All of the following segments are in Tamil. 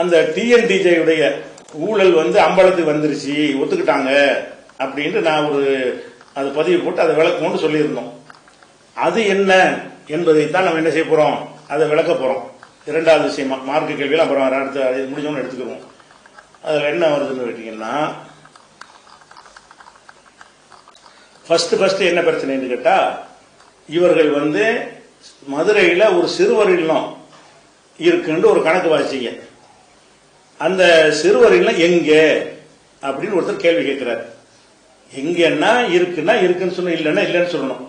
அந்த டிஎன்டிஜே உடைய ஊழல் வந்து அம்பலத்துக்கு வந்துருச்சு ஒத்துக்கிட்டாங்க அப்படின்ட்டு நான் ஒரு அது பதிவு போட்டு அதை விளக்கணும்னு சொல்லியிருந்தோம். அது என்ன என்பதைத்தான் நம்ம என்ன செய்ய போறோம்? அதை விளக்க போறோம். இரண்டாவது விஷயமா மார்க்க கேள்வியில் அப்புறம் அடுத்த அது முடிஞ்சோன்னு எடுத்துக்கிறோம் அதில் என்ன வருதுன்னு கேட்டீங்கன்னா ஃபர்ஸ்ட் ஃபர்ஸ்ட் என்ன பிரச்சனைன்னு கேட்டா இவர்கள் வந்து மதுரையில் ஒரு சிறுவர் இல்லம் இருக்குன்னு ஒரு கணக்கு வாசிங்க. அந்த சிறுவர்கள்லாம் எங்க? அப்படின்னு ஒருத்தர் கேள்வி கேட்கிறார். எங்கன்னா இருக்குன்னா இருக்குன்னு சொல்லணும் இல்லைன்னா இல்லைன்னு சொல்லணும்.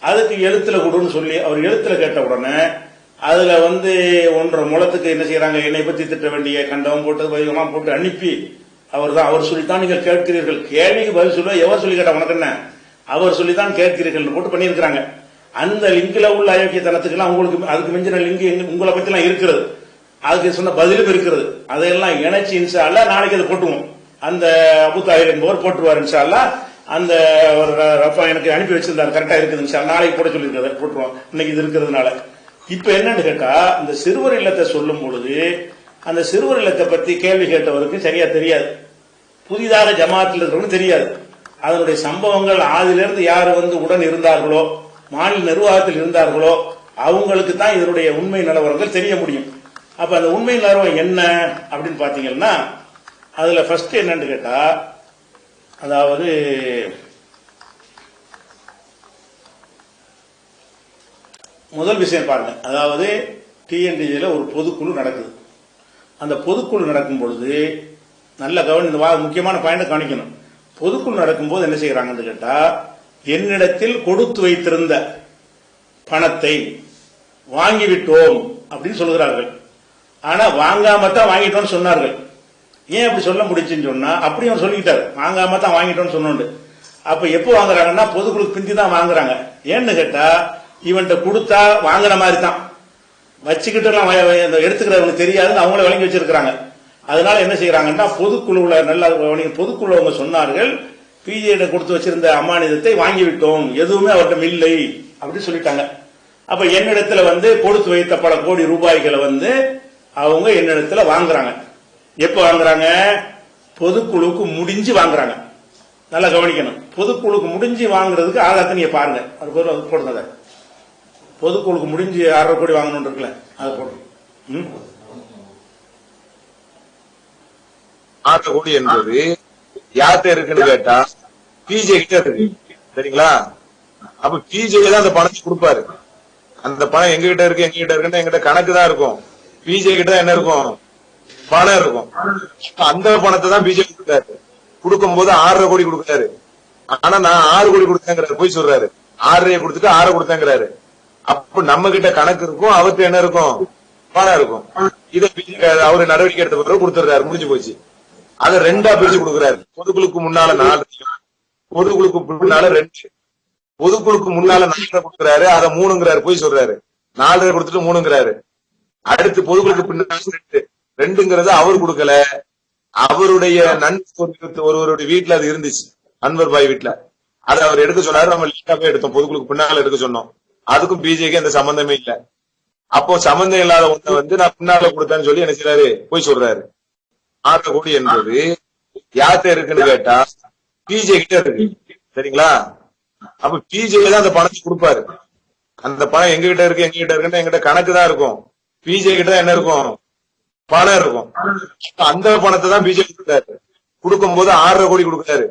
அதுக்கு எழுத்துல கொடுன்னு சொல்லி அவர் எழுத்துல கேட்ட உடனே அதுல வந்து ஒன்றரை முளத்துக்கு என்ன செய்யறாங்க என்னை பத்தி திட்ட வேண்டிய கண்டவம் போட்டு பதிவெல்லாம் போட்டு அனுப்பி அவர் தான் அவர் சொல்லித்தான் நீங்கள் கேட்கிறீர்கள். கேள்விக்கு பதில் சொல்ல எவர் சொல்லி கேட்டா உனக்கு என்ன? அவர் சொல்லித்தான் கேட்கிறீர்கள் போட்டு பண்ணியிருக்கிறாங்க. அந்த லிங்க்ல உள்ள அயோக்கியத்தனத்துக்கெல்லாம் உங்களுக்கு அதுக்கு மிஞ்சின லிங்க் உங்களை பத்தி எல்லாம் இருக்கிறது. அதுக்கு சொன்ன பதிலும் இருக்கிறது. அதையெல்லாம் இணைச்சு இன்ஷா நாளைக்கு அதை போட்டுவோம் அந்த அபு என்பவர் போட்டுருவார் இன்ஷா அந்த ஒரு ரஃபா எனக்கு அனுப்பி வச்சிருந்தாரு. கரெக்டா இருக்குது இன்ஷா நாளைக்கு போட சொல்லியிருக்காரு. போட்டுருவோம். இன்னைக்கு இது இருக்கிறதுனால. இப்ப என்னன்னு கேட்டா இந்த சிறுவர் இல்லத்தை சொல்லும் பொழுது அந்த சிறுவர் இல்லத்தை பத்தி கேள்வி கேட்டவருக்கு சரியா தெரியாது. புதிதாக ஜமாத்தில் இருக்கிறவங்க தெரியாது. அதனுடைய சம்பவங்கள் ஆதிலிருந்து யார் வந்து உடன் இருந்தார்களோ மாநில நிர்வாகத்தில் இருந்தார்களோ அவங்களுக்கு தான் இதனுடைய உண்மை நிலவரங்கள் தெரிய முடியும். அப்ப அந்த உண்மையின் ஆர்வம் என்ன அப்படின்னு பாத்தீங்கன்னா அதுல ஃபர்ஸ்ட் என்னன்னு கேட்டா அதாவது முதல் விஷயம் பாருங்க. அதாவது டிஎன்டிஜியில் ஒரு பொதுக்குழு நடக்குது. அந்த பொதுக்குழு நடக்கும் பொழுது நல்ல கவனி இந்த முக்கியமான பாயிண்ட் கவனிக்கணும். பொதுக்குழு நடக்கும்போது என்ன செய்யறாங்கன்னு கேட்டா என்னிடத்தில் கொடுத்து வைத்திருந்த பணத்தை வாங்கிவிட்டோம் அப்படின்னு சொல்கிறார்கள் ஆனா வாங்காம தான் வாங்கிட்டோம்னு சொன்னார்கள். ஏன் அப்படி சொல்ல முடிச்சுன்னு சொன்னா அப்படி அவன் சொல்லிக்கிட்டாரு. வாங்காம தான் வாங்கிட்டோம்னு சொன்னோண்டு. அப்ப எப்போ வாங்குறாங்கன்னா பொதுக்குழு பிந்தி தான் வாங்குறாங்க. ஏன்னு கேட்டா இவன்கிட்ட கொடுத்தா வாங்குற மாதிரி தான் வச்சுக்கிட்டு எல்லாம் இந்த எடுத்துக்கிறவங்களுக்கு தெரியாதுன்னு அவங்கள வழங்கி வச்சிருக்கிறாங்க. அதனால என்ன செய்யறாங்கன்னா பொதுக்குழுவில் நல்ல கவனிங்க, பொதுக்குழு அவங்க சொன்னார்கள் பிஜேட கொடுத்து வச்சிருந்த அமானிதத்தை வாங்கிவிட்டோம். எதுவுமே அவர்கிட்ட இல்லை. அப்படின்னு சொல்லிட்டாங்க. அப்ப என்னிடத்துல வந்து கொடுத்து வைத்த பல கோடி ரூபாய்களை வந்து அவங்க என்னிடத்துல வாங்குறாங்க. எப்ப வாங்குறாங்க? பொதுக்குழுக்கு முடிஞ்சு வாங்குறாங்க. நல்லா கவனிக்கணும். பொதுக்குழுக்கு முடிஞ்சு வாங்குறதுக்கு ஆதாரத்தை நீங்க பாருங்க. அது பேர் அது போடுங்க பொதுக்குழுக்கு முடிஞ்சு ஆறரை கோடி வாங்கணும் இருக்குல்ல அதை போடுங்க. ம்? கோடி என்பது யார்கிட்ட இருக்குன்னு கேட்டா பிஜே கிட்ட இருக்கு சரிங்களா? அப்ப பிஜே தான் அந்த பணத்தை கொடுப்பாரு. அந்த பணம் எங்க கிட்ட இருக்கு எங்க கிட்ட இருக்குன்னு எங்கிட்ட கணக்கு தான் இருக்கும். பிஜே கிட்ட என்ன இருக்கும்? பணம் இருக்கும். அந்த பணத்தை தான் பிஜே கொடுக்குறாரு. கொடுக்கும் போது ஆறரை கோடி கொடுக்குறாரு. ஆனா நான் ஆறு கோடி கொடுத்தேங்கிறாரு. போய் சொல்றாரு. ஆறரையை கொடுத்துட்டு ஆறை கொடுத்தேங்கிறாரு. அப்ப நம்ம கிட்ட கணக்கு இருக்கும் அவர்கிட்ட என்ன இருக்கும்? பணம் இருக்கும். இதை பிஜே அவரு நடவடிக்கை எடுத்த பிறகு கொடுத்துறாரு முடிஞ்சு போச்சு. அதை ரெண்டா பிரிச்சு கொடுக்குறாரு. பொதுக்குழுக்கு முன்னால நாலு பொதுக்குழுக்கு முன்னால ரெண்டு. பொதுக்குழுக்கு முன்னால நாலரை கொடுக்குறாரு. அதை மூணுங்கிறாரு. போய் சொல்றாரு. நாலரை கொடுத்துட்டு மூணுங்கிறாரு. அடுத்து பொதுக்குழுக்கு பின்னாடி ரெண்டு ரெண்டுங்கிறது அவர் கொடுக்கல. அவருடைய நண்பர் ஒருவருடைய வீட்டுல அது இருந்துச்சு. அன்வர் பாய் வீட்டுல அதை அவர் எடுக்க சொன்னாரு. நம்ம லிஸ்டா போய் எடுத்தோம். பொதுக்குழுக்கு பின்னால எடுக்க சொன்னோம். அதுக்கும் பிஜேக்கு எந்த சம்பந்தமே இல்ல. அப்போ சம்பந்தம் இல்லாத ஒண்ணு வந்து நான் பின்னால கொடுத்தேன்னு சொல்லி என்ன செய்யறாரு போய் சொல்றாரு. ஆறு கோடி என்பது யார்கிட்ட இருக்குன்னு கேட்டா பிஜே கிட்ட இருக்கு. சரிங்களா? அப்ப பிஜே தான் அந்த பணத்தை கொடுப்பாரு. அந்த பணம் எங்க கிட்ட இருக்கு எங்க கிட்ட இருக்குன்னு எங்கிட்ட கணக்கு தான் இருக்கும். பிஜே கிட்ட என்ன இருக்கும்? பணம் இருக்கும். அந்த பணத்தை தான் பிஜே கொடுத்தாரு. கொடுக்கும் போது ஆறரை கோடி கொடுக்குறாரு.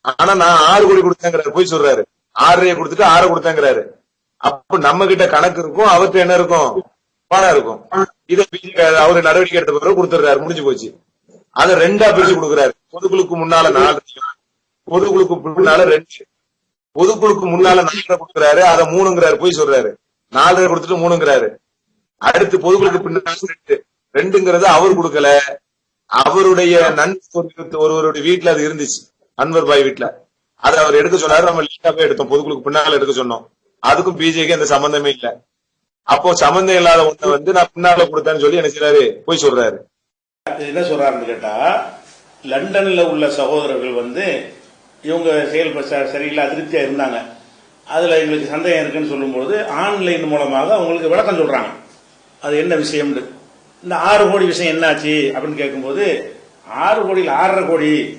ஆனா நான் ஆறு கோடி கொடுத்தேங்கிறாரு. போய் சொல்றாரு. ஆறரையை கொடுத்துட்டு ஆறு கொடுத்தேங்கிறாரு. அப்ப நம்ம கிட்ட கணக்கு இருக்கும். அவர்கிட்ட என்ன இருக்கும்? பணம் இருக்கும். இதை பிஜே அவரு நடவடிக்கை எடுத்த பிறகு கொடுத்துறாரு முடிஞ்சு போச்சு. அதை ரெண்டா பிரிச்சு கொடுக்குறாரு. பொதுக்குழுக்கு முன்னால நாலு பொதுக்குழுக்கு முன்னால ரெண்டு. பொதுக்குழுக்கு முன்னால நாலரை கொடுக்குறாரு. அதை மூணுங்கிறாரு. போய் சொல்றாரு. நாலரை கொடுத்துட்டு மூணுங்கிறாரு. அடுத்து பொதுக்குழுக்கு பின்னால ரெண்டு. ரெண்டுங்கிறது அவர் கொடுக்கல. அவருடைய நண்பர் ஒருவருடைய வீட்டுல அது இருந்துச்சு. அன்வர் பாய் வீட்டுல அதை அவர் எடுக்க சொன்னாரு. நம்ம லிஸ்டா போய் எடுத்தோம். பொதுக்குழுக்கு பின்னால எடுக்க சொன்னோம். அதுக்கும் பிஜேக்கு எந்த சம்பந்தமே இல்ல. அப்போ சம்பந்தம் இல்லாத ஒண்ணு வந்து நான் பின்னால கொடுத்தேன்னு சொல்லி என்ன செய்றாரு? போய் சொல்றாரு. என்ன சொல்றாருன்னு கேட்டா லண்டன்ல உள்ள சகோதரர்கள் வந்து இவங்க செயல் சரியில்லை அதிருப்தியா இருந்தாங்க. அதுல எங்களுக்கு சந்தேகம் இருக்குன்னு சொல்லும்போது ஆன்லைன் மூலமாக அவங்களுக்கு விளக்கம் சொல்றாங்க. அது என்ன விஷயம்னு? இந்த ஆறு கோடி விஷயம் என்னாச்சு? அப்படின்னு கேட்கும்போது ஆறு கோடியில் ஆறரை கோடி.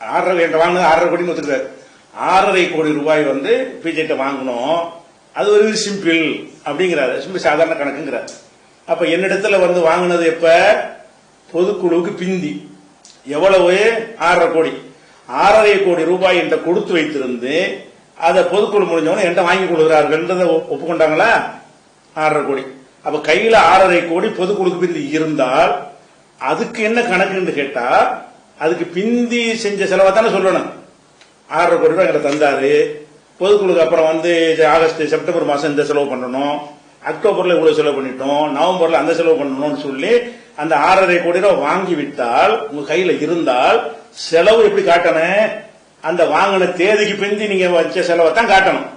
ஆறரை என்ற வாங்கினது ஆறரை கோடின்னு ஒத்துக்கிறார் ஆறரை கோடி ரூபாய் வந்து பிஜேட்ட வாங்கணும் அது ஒரு சிம்பிள் அப்படிங்கிறாரு. சிம்பிள் சாதாரண கணக்குங்கிறார். அப்ப என்னிடத்துல வந்து வாங்கினது எப்ப? பொதுக்குழுவுக்கு பிந்தி. எவ்வளவு? ஆறரை கோடி. ஆறரை கோடி ரூபாய் என்ற கொடுத்து வைத்திருந்து அதை பொதுக்குழு முடிஞ்சவன என்கிட்ட வாங்கி கொடுக்குறார்கள்ன்றத ஒ- ஒப்புக்கொண்டாங்களா? ஆறரை கோடி. அப்ப கையில ஆறரை கோடி பொது கொடுக்கு பிந்தி இருந்தால் அதுக்கு என்ன கணக்குன்னு கேட்டா அதுக்கு பிந்தி செஞ்ச செலவை தானே சொல்லணும். ஆறரை கோடி ரூபாய் எங்களை தந்தாரு. பொதுக்குழுக்கு அப்புறம் வந்து ஆகஸ்ட் செப்டம்பர் மாசம் இந்த செலவு பண்ணணும். அக்டோபர்ல இவ்வளவு செலவு பண்ணிட்டோம். நவம்பர்ல அந்த செலவு பண்ணணும்னு சொல்லி அந்த ஆறரை கோடி ரூபாய் வாங்கி விட்டால் உங்க கையில இருந்தால் செலவு எப்படி காட்டணும்? அந்த வாங்கின தேதிக்கு பிந்தி நீங்க வச்ச செலவை தான் காட்டணும்.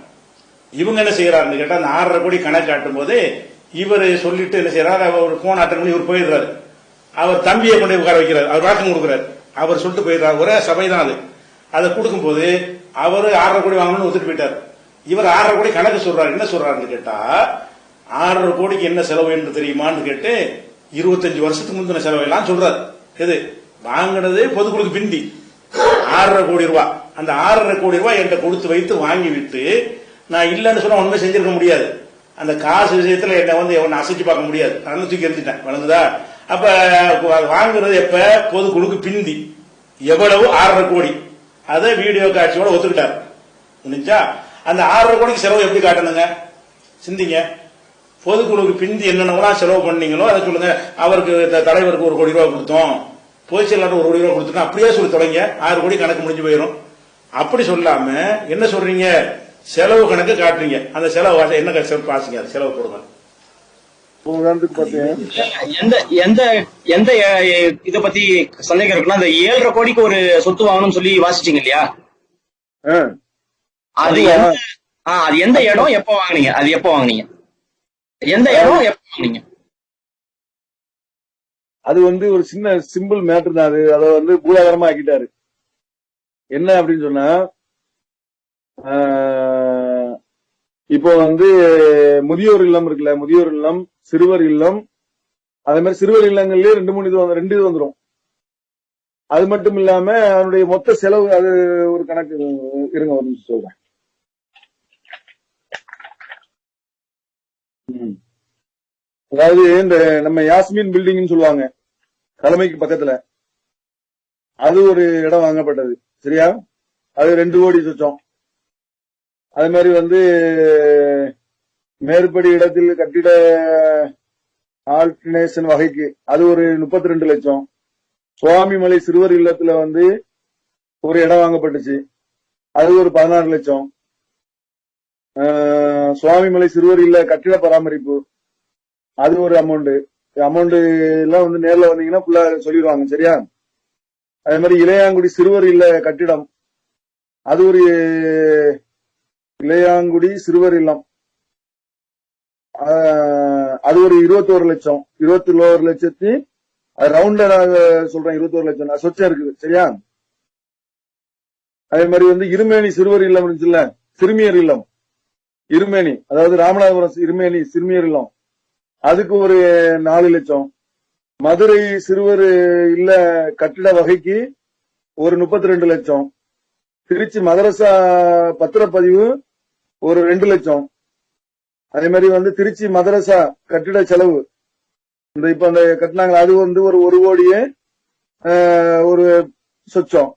இவங்க என்ன செய்யறாருன்னு கேட்டா அந்த ஆறரை கோடி கணக்கு காட்டும் போது இவர் சொல்லிட்டு என்ன செய்யறாரு? அவர் போன அட்டன் பண்ணி இவர் போயிடுறாரு. அவர் தம்பியை கொண்டு உட்கார வைக்கிறார். அவர் வாக்கம் கொடுக்குறாரு. அவர் சொல்லிட்டு போயிடுறாரு. ஒரே சபை தான் அது. அதை கொடுக்கும்போது அவர் ஆறரை கோடி வாங்கணும்னு ஒத்துட்டு போயிட்டார். இவர் ஆறரை கோடி கணக்கு சொல்றாரு. என்ன சொல்றாருன்னு கேட்டா ஆறரை கோடிக்கு என்ன செலவு என்று தெரியுமான்னு கேட்டு இருபத்தஞ்சு வருஷத்துக்கு முந்தின செலவு எல்லாம் சொல்றாரு. எது? வாங்கினது பொதுக்குழுக்கு பிந்தி. ஆறரை கோடி ரூபாய் அந்த ஆறரை கோடி ரூபாய் என்கிட்ட கொடுத்து வைத்து வாங்கி விட்டு நான் இல்லைன்னு சொன்னா ஒண்ணுமே செஞ்சிருக்க முடியாது. அந்த காசு விஷயத்தில் என்னை வந்து எவனை அசைச்சு பார்க்க முடியாது. நான் தூக்கி எடுத்துட்டேன். வழங்குதா? அப்ப அது வாங்குறது எப்ப? பொதுக்குழுக்கு பிந்தி. எவ்வளவு? ஆறரை கோடி. அதை வீடியோ காட்சியோட ஒத்துக்கிட்டார். புரிஞ்சா அந்த ஆறரை கோடிக்கு செலவு எப்படி காட்டணுங்க? சிந்திங்க. பொதுக்குழுக்கு பிந்தி என்னென்னலாம் செலவு பண்ணீங்களோ அதை சொல்லுங்க. அவருக்கு த- தலைவருக்கு ஒரு கோடி ரூபா கொடுத்தோம். பொதுச் செயலாளர் ஒரு கோடி ரூபா கொடுத்துட்டோம் அப்படியே சொல்லி தொடங்க ஆறு கோடி கணக்கு முடிஞ்சு போயிடும் அப்படி சொல்லாம என்ன சொல்றீங்க? செலவு கணக்கு காட்டுறீங்க. அந்த செலவு வாசி- என்ன செலவு பாசிங்க அது செலவு போடுங்க எந்த எந்த எந்த அஹ், இத பத்தி சந்தேகம் இருக்குன்னா அந்த ஏழரை கோடிக்கு ஒரு சொத்து வாங்கணும்னு சொல்லி வாசிச்சீங்க இல்லையா? அது அது எந்த இடம் எப்போ வாங்குனீங்க? அது எப்போ வாங்குனீங்க? எந்த இடம் எப்போ வாங்குனீங்க? அது வந்து ஒரு சின்ன சிம்பிள் மேட்டர் தான் அது. அதை வந்து பூதாகரமா ஆக்கிட்டாரு. என்ன அப்படின்னு சொன்னா இப்போ வந்து முதியோர் இல்லம் இருக்குல்ல முதியோர் இல்லம் சிறுவர் இல்லம் அதே மாதிரி சிறுவர் இல்லங்கள்லயே ரெண்டு மூணு இது வந்து- ரெண்டு இது வந்துரும். அது மட்டும் இல்லாம அதனுடைய மொத்த செலவு அது ஒரு கணக்கு இருங்க ஒரு நிமிஷம் சொல்றேன். அதாவது இந்த நம்ம யாஸ்மின் பில்டிங்னு சொல்லுவாங்க தலைமைக்கு பக்கத்துல. அது ஒரு இடம் வாங்கப்பட்டது சரியா? அது ரெண்டு கோடி சொச்சம். அதே மாதிரி வந்து மேற்படி இடத்தில் கட்டிட ஆல்டர்னேஷன் வகைக்கு அது ஒரு முப்பத்தி ரெண்டு லட்சம் சுவாமிமலை சிறுவர் இல்லத்துல வந்து ஒரு இடம் வாங்கப்பட்டுச்சு. அது ஒரு பதினாறு லட்சம். சுவாமிமலை சிறுவர் இல்ல கட்டிட பராமரிப்பு. அது ஒரு அமௌண்ட் அமௌண்ட் எல்லாம் வந்து நேர்ல வந்தீங்கன்னா ஃபுல்லா சொல்லிடுவாங்க சரியா? அதே மாதிரி இளையாங்குடி சிறுவர் இல்ல கட்டிடம். அது ஒரு இளையாங்குடி சிறுவர் இல்லம். அது ஒரு இருபத்தோரு லட்சம். இருபத்தி ஒரு லட்சத்தி அது ரவுண்ட்ல நான் சொல்றேன் இருபத்தோரு லட்சம். நான் சொச்சம் இருக்குது சரியா? அதே மாதிரி வந்து இருமேனி சிறுவர் இல்லம் இருந்துச்சுல்ல சிறுமியர் இல்லம். இருமேனி அதாவது ராமநாதபுரம் இருமேனி சிறுமியர் இல்லம். அதுக்கு ஒரு நாலு லட்சம். மதுரை சிறுவர் இல்ல கட்டிட வகைக்கு ஒரு முப்பத்தி ரெண்டு லட்சம். திருச்சி மதரசா பத்திரப்பதிவு ஒரு ரெண்டு லட்சம். அதே மாதிரி வந்து திருச்சி மதரசா கட்டிட செலவு. இந்த இப்ப அந்த கட்டினாங்களா அது வந்து ஒரு ஒரு கோடியே ஒரு சொச்சம்.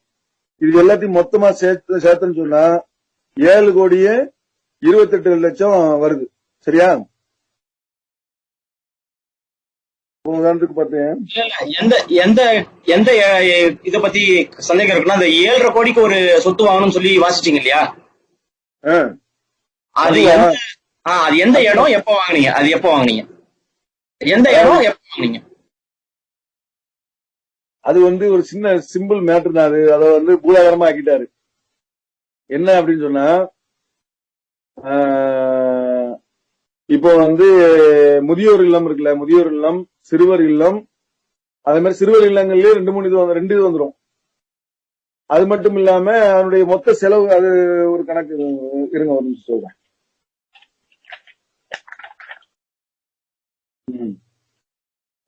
இது எல்லாத்தையும் மொத்தமா சேர்த்து சேர்த்துன்னு சொன்னா ஏழு கோடியே இருபத்தெட்டு லட்சம் வருது. சரியா? உதாரணத்துக்கு பார்த்தேன். எந்த எந்த எந்த இத பத்தி சந்தேகம் இருக்குன்னா அந்த ஏழரை கோடிக்கு ஒரு சொத்து வாங்கணும்னு சொல்லி வாசிச்சீங்க இல்லையா? அது அதுவா? எந்த ஆ, அது எந்த இடம் எப்போ வாங்குனீங்க? அது எப்போ வாங்குனீங்க? எந்த இடம் எப்போ வாங்குனீங்க? அது வந்து ஒரு சின்ன சிம்பிள் மேட்டர் தான். அது அதை வந்து பூதாகரமா ஆக்கிட்டாரு. என்ன அப்படின்னு சொன்னா ஆஹ், இப்போ வந்து முதியோர் இல்லம் இருக்குல்ல முதியோர் இல்லம் சிறுவர் இல்லம் அதே மாதிரி சிறுவர் இல்லங்கள்லயே ரெண்டு மூணு இது வந்து- ரெண்டு இது வந்துரும். அது மட்டும் இல்லாம அதனுடைய மொத்த செலவு அது ஒரு கணக்கு இருங்க ஒரு நிமிஷம் சொல்றேன்.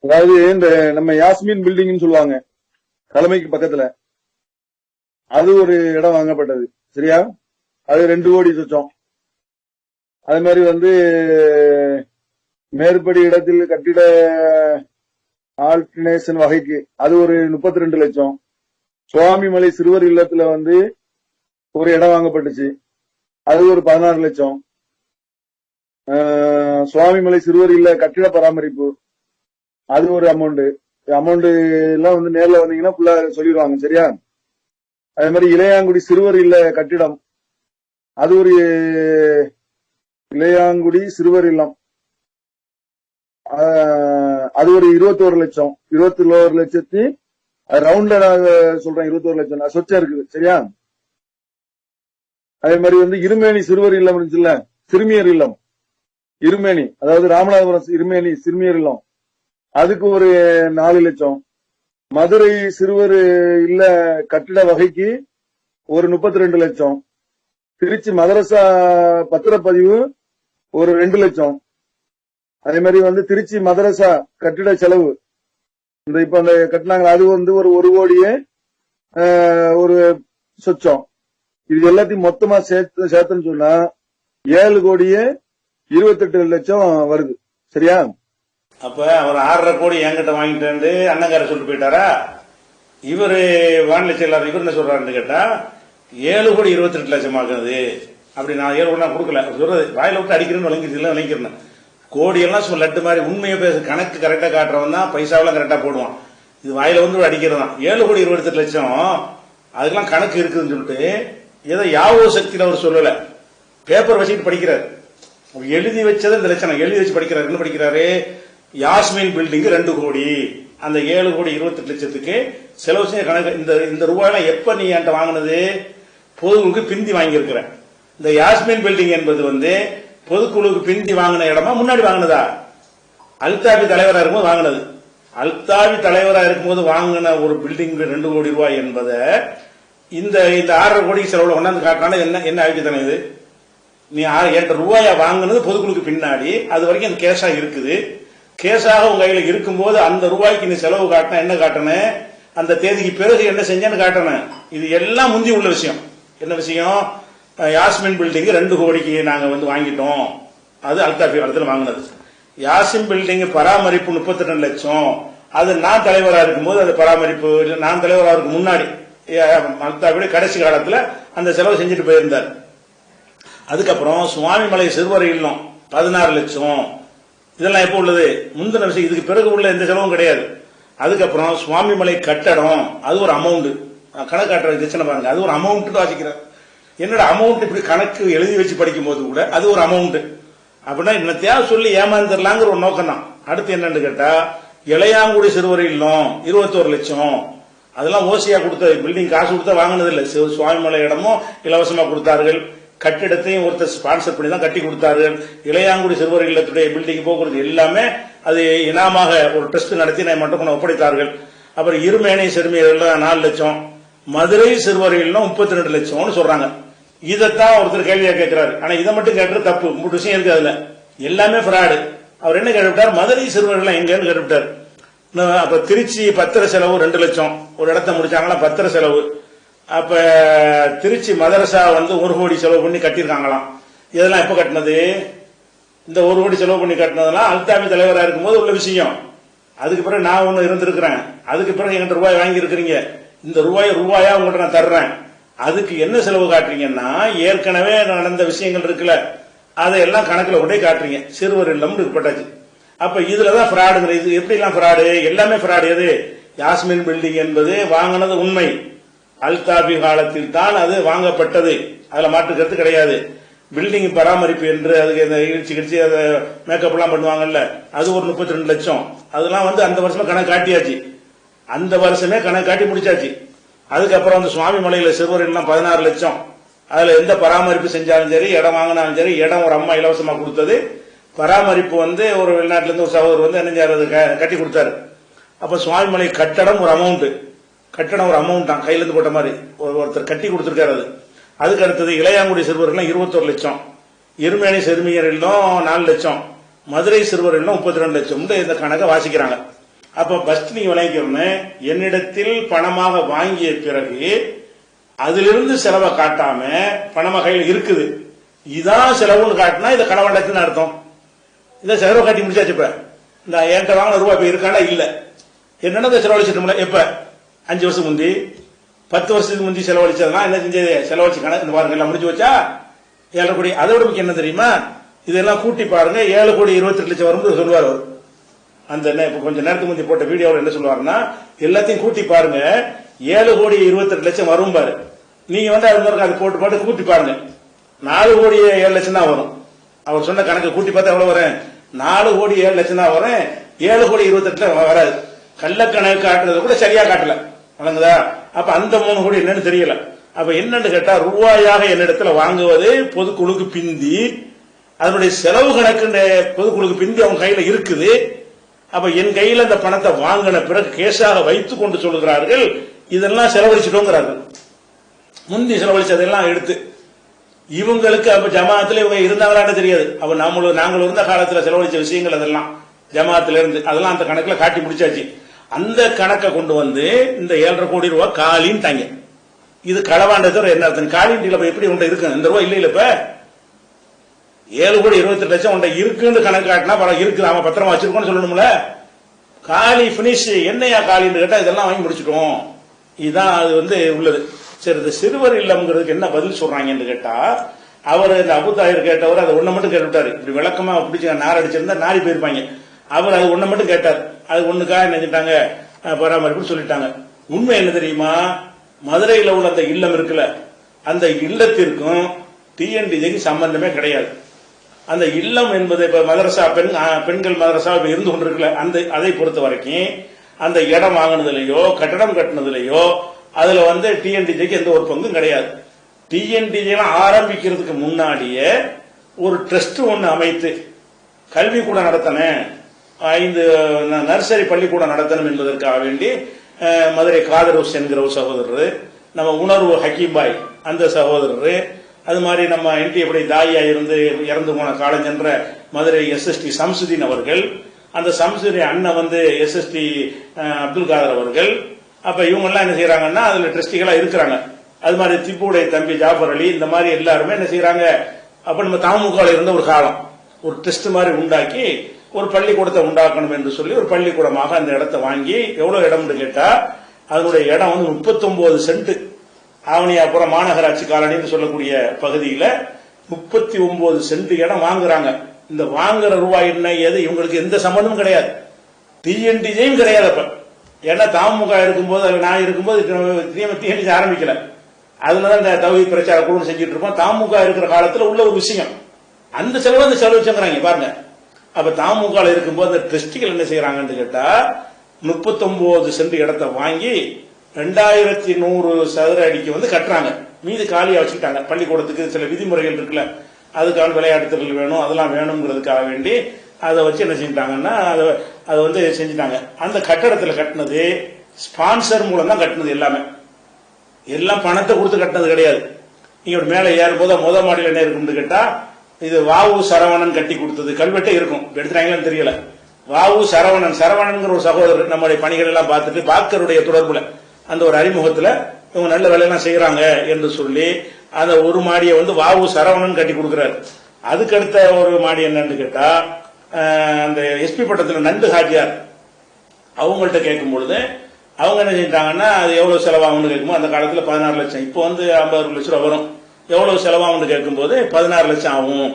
அதாவது இந்த நம்ம யாஸ்மின் பில்டிங்னு சொல்லுவாங்க தலைமைக்கு பக்கத்துல. அது ஒரு இடம் வாங்கப்பட்டது. சரியா? அது ரெண்டு கோடி சொச்சம். அது மாதிரி வந்து மேற்படி இடத்தில் கட்டிட ஆல்டர்னேஷன் வகைக்கு அது ஒரு முப்பத்தி ரெண்டு லட்சம். சுவாமிமலை சிறுவர் இல்லத்துல வந்து ஒரு இடம் வாங்கப்பட்டுச்சு. அது ஒரு பதினாறு லட்சம். சுவாமிமலை சிறுவர் இல்ல கட்டிட பராமரிப்பு. அது ஒரு அமௌண்ட் அமௌண்ட் எல்லாம் வந்து நேர்ல வந்தீங்கன்னா ஃபுல்லா சொல்லிடுவாங்க சரியா? அதே மாதிரி இளையாங்குடி சிறுவர் இல்ல கட்டிடம். அது ஒரு இளையாங்குடி சிறுவர் இல்லம். ஆஹ், அது ஒரு இருபத்தோரு லட்சம். இருபத்தி ஒரு லட்சத்தி ரவுண்ட சொல்றேன் இருபத்தோரு லட்சம். நான் இருக்குது சரியா? அதே மாதிரி வந்து இருமேனி சிறுவர் இல்லம் இருந்துச்சுல்ல சிறுமியர் இல்லம். இருமேனி அதாவது ராமநாதபுரம் இருமேனி சிறுமியர் இல்லம். அதுக்கு ஒரு நாலு லட்சம். மதுரை சிறுவர் இல்ல கட்டிட வகைக்கு ஒரு முப்பத்தி ரெண்டு லட்சம். திருச்சி மதரசா பத்திரப்பதிவு ஒரு ரெண்டு லட்சம். அதே மாதிரி வந்து திருச்சி மதரசா கட்டிட செலவு. இந்த இப்ப அந்த கட்டினாங்க அது வந்து ஒரு ஒரு கோடியே ஒரு சொச்சம். இது எல்லாத்தையும் மொத்தமா சேர்த்து சேர்த்துன்னு சொன்னா ஏழு கோடியே இருபத்தெட்டு லட்சம் வருது. சரியா? அப்ப அவர் ஆறரை கோடி என்கிட்ட வாங்கிட்டு வந்து அண்ணங்கார சொல்லிட்டு போயிட்டாரா? இவரு வானிலை செயலாளர் இவர் என்ன சொல்றாருன்னு கேட்டா ஏழு கோடி இருபத்தி ரெண்டு லட்சம் ஆகுது. அப்படி நான் ஏழு கோடி நான் கொடுக்கல சொல்றது வாயில விட்டு அடிக்கிறேன்னு விளங்கிட்டு நினைக்கிறேன் விளங்கிக்கிறேன் கோடி எல்லாம் சும்மா லட்டு மாதிரி உண்மையை பேச கணக்கு கரெக்டா காட்டுறவன் தான் பைசாவெல்லாம் கரெக்டா போடுவான். இது வாயில வந்து அடிக்கிறது தான். ஏழு கோடி இருபத்தெட்டு லட்சம் அதுக்கெல்லாம் கணக்கு இருக்குதுன்னு சொல்லிட்டு ஏதோ யாவோ சக்தியில் அவர் சொல்லல. பேப்பர் வச்சுட்டு படிக்கிறார். எழுதி வச்சது இந்த லட்சணம். எழுதி வச்சு படிக்கிறாரு என்ன படிக்கிறாரு? யாஸ்மின் பில்டிங் ரெண்டு கோடி. அந்த ஏழு கோடி இருபத்தெட்டு லட்சத்துக்கு செலவு செஞ்ச கணக்கு. இந்த இந்த ரூபாயெல்லாம் எப்ப நீ என்கிட்ட வாங்கினது? பொதுக்குழுக்கு பிந்தி வாங்கியிருக்கிற. இந்த யாஸ்மின் பில்டிங் என்பது வந்து பொதுக்குழுக்கு பிந்தி வாங்கின இடமா முன்னாடி வாங்கினதா? அல்தாபி தலைவராக இருக்கும்போது வாங்கினது. அல்தாபி தலைவராக இருக்கும்போது வாங்கின ஒரு பில்டிங் ரெண்டு கோடி ரூபாய் என்பதை இந்த இந்த ஆறரை கோடி செலவில் கொண்டாந்து காட்டினாலும் என்ன என்ன ஆகிட்டு இது? நீ ஆ- ரூபாயை வாங்கினது பொதுக்குழுக்கு பின்னாடி அது வரைக்கும் அந்த கேஷா இருக்குது. கேஷாக உங்க கையில இருக்கும்போது அந்த ரூபாய்க்கு நீ செலவு காட்டின என்ன காட்டணும் அந்த தேதிக்கு பிறகு என்ன செஞ்சேன்னு காட்டணும் இது எல்லாம் முந்தி உள்ள விஷயம். என்ன விஷயம்? யாஸ்மின் பில்டிங் ரெண்டு கோடிக்கு நாங்க வந்து வாங்கிட்டோம். அது அல்தாஃபி காலத்துல வாங்கினது. யாசிம் பில்டிங் பராமரிப்பு முப்பத்தி ரெண்டு லட்சம். அது நான் தலைவராக இருக்கும்போது அது பராமரிப்பு நான் தலைவராக இருக்கு முன்னாடி. அல்தாஃபி கடைசி காலத்தில் அந்த செலவு செஞ்சுட்டு போயிருந்தார். அதுக்கப்புறம் சுவாமிமலை சிறுவர் இல்லம் பதினாறு லட்சம். இதெல்லாம் எப்போ உள்ளது? முந்தின விஷயம் இதுக்கு பிறகு உள்ள எந்த செலவும் கிடையாது. அதுக்கப்புறம் சுவாமிமலை கட்டடம் அது ஒரு அமௌண்ட் கணக்கு காட்டுற பிரச்சனை பாருங்க அது ஒரு அமௌண்ட் வாசிக்கிறார். என்னோட அமௌண்ட் இப்படி கணக்கு எழுதி வச்சு படிக்கும் போது கூட அது ஒரு அமௌண்ட் அப்படின்னா என்னத்தையாவது சொல்லி ஏமாந்துடலாங்கிற ஒரு நோக்கம் தான் அடுத்து என்னன்னு கேட்டா இளையாங்குடி சிறுவர் இல்லம் இருபத்தோரு லட்சம். அதெல்லாம் ஓசியா கொடுத்த பில்டிங் காசு கொடுத்தா வாங்கினது இல்லை சுவாமிமலை இடமும் இலவசமா கொடுத்தார்கள். கட்டிடத்தையும் ஒருத்தர் ஸ்பான்சர் பண்ணி தான் கட்டி கொடுத்தார்கள் இளையாங்குடி சிறுவர் இல்லத்துடைய பில்டிங் போகிறது எல்லாமே அது இனாமாக ஒரு டெஸ்ட் நடத்தி நான் மட்டும் கொண்டு ஒப்படைத்தார்கள். அப்புறம் இருமேனை சிறுமியர்கள் நாலு லட்சம் மதுரை சிறுவர் முப்பத்தி ரெண்டு லட்சம்னு சொல்றாங்க. இதைத்தான் ஒருத்தர் கேள்வியா கேட்கிறாரு. ஆனா இதை மட்டும் கேட்டது தப்பு. மூணு விஷயம் இருக்கு அதுல. எல்லாமே ஃப்ராடு அவர் என்ன கேட்டுவிட்டார்? மதுரை சிறுவர்கள் எங்கன்னு கேட்டுவிட்டார். அப்ப திருச்சி பத்திர செலவு ரெண்டு லட்சம். ஒரு இடத்த முடிச்சாங்களா பத்திர செலவு. அப்ப திருச்சி மதரசா வந்து ஒரு கோடி செலவு பண்ணி கட்டியிருக்காங்களாம். இதெல்லாம் எப்ப கட்டினது? இந்த ஒரு கோடி செலவு பண்ணி கட்டினதெல்லாம் அல்தாமி தலைவராக இருக்கும்போது உள்ள விஷயம். அதுக்கு பிறகு நான் ஒன்று இருந்திருக்கிறேன். அதுக்கு பிறகு என்கிட்ட ரூபாய் வாங்கி இருக்கிறீங்க இந்த ரூபாய் ரூபாயா உங்கள்கிட்ட நான் தர்றேன். அதுக்கு என்ன செலவு காட்டுறீங்கன்னா ஏற்கனவே நடந்த விஷயங்கள் இருக்குல்ல அதையெல்லாம் கணக்கில் கொண்டே காட்டுறீங்க. சிறுவர் இல்லம் இருக்கப்பட்டாச்சு அப்ப இதுலதான் ஃப்ராடுங்கிற இது. எப்படி எல்லாம் ஃப்ராடு எல்லாமே ஃப்ராடு எது? யாஸ்மின் பில்டிங் என்பது வாங்கினது உண்மை. அல்தாபி காலத்தில் தான் அது வாங்கப்பட்டது. அதில் மாற்று கருத்து கிடையாது. பில்டிங் பராமரிப்பு என்று அதுக்கு இந்த இடிச்சு கிழிச்சி அதை மேக்கப்லாம் பண்ணுவாங்கல்ல அது ஒரு முப்பத்தி ரெண்டு லட்சம். அதெல்லாம் வந்து அந்த வருஷமே கணக்கு காட்டியாச்சு. அந்த வருஷமே கணக்கு காட்டி முடிச்சாச்சு. அதுக்கப்புறம் அந்த சுவாமி மலையில் சிறுவர் பதினாறு லட்சம். அதில் எந்த பராமரிப்பு செஞ்சாலும் சரி இடம் வாங்கினாலும் சரி இடம் ஒரு அம்மா இலவசமாக கொடுத்தது. பராமரிப்பு வந்து ஒரு வெளிநாட்டிலேருந்து ஒரு சகோதரர் வந்து என்ன செய்யறது க- கட்டி கொடுத்தாரு. அப்ப சுவாமிமலை கட்டடம் ஒரு அமௌண்ட்டு கட்டணம் ஒரு அமௌண்ட் தான். கையிலேருந்து போட்ட மாதிரி. ஒரு- ஒருத்தர் கட்டி கொடுத்துருக்காரு அது. அதுக்கு அடுத்தது இளையாங்குடி சிறுவர்கள்லாம் இருபத்தொரு லட்சம். இருமேனி சிறுமியர் நாலு லட்சம். மதுரை சிறுவர்கள்லாம் முப்பத்தி ரெண்டு லட்சம். இந்த கணக்கை வாசிக்கிறாங்க. அப்ப பஸ்ட் நீங்க விளங்கிக்கணும். என்னிடத்தில் பணமாக வாங்கிய பிறகு அதிலிருந்து செலவை காட்டாம பணமாக கையில் இருக்குது. இதான் செலவுன்னு காட்டினா இந்த களவாண்டத்துன்னு அர்த்தம். இதை செலவு காட்டி முடிச்சாச்சு இப்ப. இந்த என்கிட்ட வாங்கின ரூபாய் இப்ப இருக்கானா? இல்ல. என்னென்ன இதை செலவழிச்சிட்டோம்ல எப்ப? அஞ்சு வருஷம் முந்தி பத்து வருஷத்துக்கு முந்தி செலவழிச்சதெல்லாம் என்ன செஞ்சது? செலவழிச்சு கணக்கு இந்த பாருங்க எல்லாம் முடிச்சு வச்சா ஏழரை கோடி. அதை விட முக்கியம் என்ன தெரியுமா? இதெல்லாம் கூட்டி பாருங்க ஏழு கோடி இருபத்தி ரெண்டு லட்சம் வரும்போது சொல்லுவார் அவர். அந்த என்ன இப்ப கொஞ்சம் நேரத்துக்கு முந்தி போட்ட வீடியோவில் என்ன சொல்லுவாருன்னா எல்லாத்தையும் கூட்டி பாருங்க ஏழு கோடி இருபத்தி ரெண்டு லட்சம் வரும் பாரு. நீங்க வந்து அது மாதிரி அது போட்டு போட்டு கூட்டி பாருங்க. நாலு கோடி ஏழு லட்சம் தான் வரும். அவர் சொன்ன கணக்கு கூட்டி பார்த்தா எவ்வளவு வரும்? நாலு கோடி ஏழு லட்சம் தான் வரும். ஏழு கோடி இருபத்தெட்டு வராது. கள்ளக்கணக்கு காட்டுறது கூட சரியா காட்டல. வழங்குதா? அப்ப அந்த மூணு கோடி என்னன்னு தெரியல. அப்ப என்னன்னு கேட்டா ரூபாயாக என்னிடத்துல வாங்குவது பொதுக்குழுக்கு பிந்தி அதனுடைய செலவு கணக்கு பொதுக்குழுக்கு பிந்தி அவங்க கையில இருக்குது. அப்ப என் கையில அந்த பணத்தை வாங்கின பிறகு கேஷாக வைத்து கொண்டு சொல்கிறார்கள் இதெல்லாம் செலவழிச்சிட்டோங்கிறார்கள் முந்தி செலவழிச்சதெல்லாம் எடுத்து. இவங்களுக்கு அப்ப ஜமாத்துல இவங்க இருந்தாங்களான்னு தெரியாது. அப்ப நம்மளும் நாங்கள் இருந்த காலத்துல செலவழிச்ச விஷயங்கள் அதெல்லாம். ஜமாத்துல இருந்து அதெல்லாம் அந்த கணக்குல காட்டி முடிச்சாச்சு. அந்த கணக்கை கொண்டு வந்து இந்த ஏழரை கோடி ரூபாய் காலின்னு தாங்க. இது களவாண்டது என்ன அர்த்தம்? காலின் இப்ப எப்படி உண்ட இருக்கு? இந்த ரூபாய் இல்லை இல்ல இப்ப. ஏழு கோடி இருபத்தி லட்சம் உண்ட இருக்குன்னு கணக்கு காட்டினா பரவாயில்ல இருக்குது அவன் பத்திரமா வச்சிருக்கோம்னு சொல்லணும்ல. காலி பினிஷ் என்னையா காலின்னு கேட்டா இதெல்லாம் வாங்கி முடிச்சிட்டோம். இதுதான் அது வந்து உள்ளது. சரி இந்த சிறுவர் இல்லம்ங்கிறதுக்கு என்ன பதில் சொல்றாங்கன்னு கேட்டா அவர் இந்த அபுதாயர் கேட்டவர் அதை ஒண்ணு மட்டும் கேட்டுவிட்டாரு. இப்படி விளக்கமா பிடிச்சி நார் அடிச்சிருந்தா நாரி போயிருப்பாங்க. அவர் அது ஒண்ணு மட்டும் கேட்டார். அது ஒண்ணுக்காக செஞ்சிட்டாங்க பராமரிப்பு சொல்லிட்டாங்க. உண்மை என்ன தெரியுமா? மதுரையில் உள்ள அந்த இல்லம் இருக்குல்ல அந்த இல்லத்திற்கும் டிஎன்டிஜிக்கு சம்பந்தமே கிடையாது. அந்த இல்லம் என்பது இப்ப மதரசா பெண் பெண்கள் மதரசா இருந்து கொண்டிருக்கல அந்த அதை பொறுத்த வரைக்கும் அந்த இடம் வாங்கினதுலயோ கட்டடம் கட்டினதுலயோ அதுல வந்து டிஎன்டிஜிக்கு எந்த ஒரு பங்கும் கிடையாது. டிஎன்டிஜிலாம் ஆரம்பிக்கிறதுக்கு முன்னாடியே ஒரு ட்ரஸ்ட் ஒன்று அமைத்து கல்வி கூட நடத்தினேன் ஐந்து நர்சரி பள்ளிக்கூடம் நடத்தணும் என்பதற்காக வேண்டி மதுரை காதர் என்கிற ஒரு சகோதரர் நம்ம உணர்வு ஹக்கீம் பாய் அந்த சகோதரர் அது மாதிரி நம்ம என்டிஎஃப்டி தாயா இருந்து இறந்து போன காலஞ்சென்ற மதுரை எஸ்எஸ்டி சம்சுதீன் அவர்கள் அந்த சம்சுதீன் அண்ணன் வந்து எஸ்எஸ்டி அப்துல் காதர் அவர்கள் அப்ப இவங்க எல்லாம் என்ன செய்யறாங்கன்னா அதுல ட்ரஸ்டிகளா இருக்கிறாங்க. அது மாதிரி திப்புடைய தம்பி ஜாஃபர் அலி இந்த மாதிரி எல்லாருமே என்ன செய்யறாங்க அப்ப நம்ம தாமுகால இருந்த ஒரு காலம் ஒரு ட்ரஸ்ட் மாதிரி உண்டாக்கி ஒரு பள்ளிக்கூடத்தை உண்டாக்கணும் என்று சொல்லி ஒரு பள்ளிக்கூடமாக அந்த இடத்தை வாங்கி எவ்வளவு இடம்னு கேட்டா அதனுடைய இடம் வந்து 39 சென்ட். ஆவணியாபுரம் மாநகராட்சி காலனின்னு சொல்லக்கூடிய பகுதியில முப்பத்தி ஒன்பது சென்ட் இடம் வாங்குறாங்க. இந்த வாங்குற ரூபாய் என்ன ஏது இவங்களுக்கு எந்த சம்பந்தமும் கிடையாது. டிஎன்டிஜையும் கிடையாது அப்ப. ஏன்னா தாமுக இருக்கும்போது அதுல நான் இருக்கும்போது டிஎன்டிஜி ஆரம்பிக்கல. அதுலதான் இந்த தகுதி பிரச்சார குழு செஞ்சுட்டு இருப்போம். தாமுக இருக்கிற காலத்துல உள்ள ஒரு விஷயம். அந்த செலவு அந்த செலவு வச்சுங்கிறாங்க பாருங்க. அப்ப தாமுக இருக்கும்போது அந்த டிரஸ்டிகள் என்ன செய்யறாங்கன்னு கேட்டா முப்பத்தொன்பது சென்ட் இடத்தை வாங்கி ரெண்டாயிரத்தி நூறு சதுர அடிக்கு வந்து கட்டுறாங்க. மீதி காலியா வச்சுக்கிட்டாங்க. பள்ளிக்கூடத்துக்கு சில விதிமுறைகள் இருக்குல்ல. அதுக்கான விளையாட்டு வேணும் அதெல்லாம் வேணுங்கிறதுக்காக வேண்டி அதை வச்சு என்ன செஞ்சிட்டாங்கன்னா அதை அதை வந்து செஞ்சுட்டாங்க. அந்த கட்டடத்தில் கட்டினது ஸ்பான்சர் மூலம் தான் கட்டினது எல்லாமே. எல்லாம் பணத்தை கொடுத்து கட்டினது கிடையாது. நீங்க மேலே ஏறும் போது முத மாடியில் என்ன இருக்கும்னு கேட்டால் இது வாவு சரவணன் கட்டி கொடுத்தது. கல்வெட்டே இருக்கும். இப்ப எடுத்துறாங்களான்னு தெரியல. வாவு சரவணன் சரவணன்ங்கிற ஒரு சகோதரர் நம்முடைய பணிகள் எல்லாம் பார்த்துட்டு பாக்கருடைய தொடர்புல அந்த ஒரு அறிமுகத்துல இவங்க நல்ல வேலையெல்லாம் செய்யறாங்க என்று சொல்லி அந்த ஒரு மாடியை வந்து வாவு சரவணன் கட்டி கொடுக்கிறாரு. அதுக்கு அடுத்த ஒரு மாடி என்னன்னு கேட்டா அந்த எஸ்பி பட்டத்துல நண்டு ஹாஜியார். அவங்கள்ட்ட கேட்கும் பொழுது அவங்க என்ன செஞ்சிட்டாங்கன்னா அது எவ்வளவு செலவாகும்னு கேட்கும்போது அந்த காலத்துல பதினாறு லட்சம். இப்போ வந்து ஐம்பது லட்சம் ரூபா வரும். எவ்வளவு செலவாகும்னு கேட்கும்போது பதினாறு லட்சம் ஆகும்.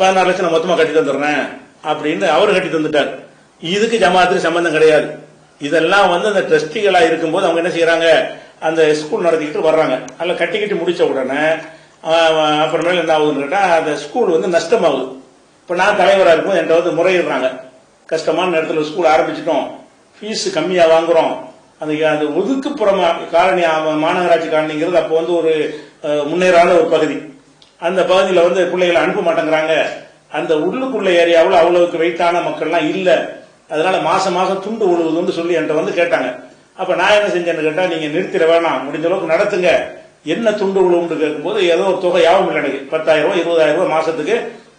பதினாறு லட்சம் நான் மொத்தமாக கட்டி தந்துடுறேன் அப்படின்னு அவர் கட்டி தந்துட்டார். இதுக்கு ஜமாத்துக்கு சம்பந்தம் கிடையாது. இதெல்லாம் வந்து அந்த ட்ரஸ்டிகளா இருக்கும்போது அவங்க என்ன செய்யறாங்க அந்த ஸ்கூல் நடத்திக்கிட்டு வர்றாங்க. அதில் கட்டிக்கிட்டு முடிச்ச உடனே அப்புறமேல என்ன ஆகுதுன்னு கேட்டால் அந்த ஸ்கூல் வந்து நஷ்டமாகுது. இப்போ நான் தலைவராக இருக்கும் என்கிட்ட வந்து முறையிடுறாங்க. கஷ்டமான நேரத்தில் ஸ்கூல் ஆரம்பிச்சிட்டோம். ஃபீஸ் கம்மியாக வாங்குறோம். அந்த அந்த ஒதுக்குப்புறமா காலனி மாநகராட்சி காலனிங்கிறது அப்போ வந்து ஒரு முன்னேறாத ஒரு பகுதி. அந்த பகுதியில் வந்து பிள்ளைகளை அனுப்ப மாட்டேங்கிறாங்க. அந்த உள்ளுக்குள்ள ஏரியாவில் அவ்வளவுக்கு வெயிட்டான மக்கள்லாம் இல்லை. அதனால மாசம் மாசம் துண்டு உழுவுதுன்னு சொல்லி என்கிட்ட வந்து கேட்டாங்க. அப்ப நான் என்ன செஞ்சேன்னு கேட்டா நீங்க நிறுத்திட வேணாம். முடிஞ்ச அளவுக்கு நடத்துங்க. என்ன துண்டு உழுவுன்னு கேட்கும்போது ஏதோ ஒரு தொகை யாவும் இல்லை எனக்கு. பத்தாயிரம் ரூபாய் இருபதாயிரம் ரூபாய் மாசத்துக்கு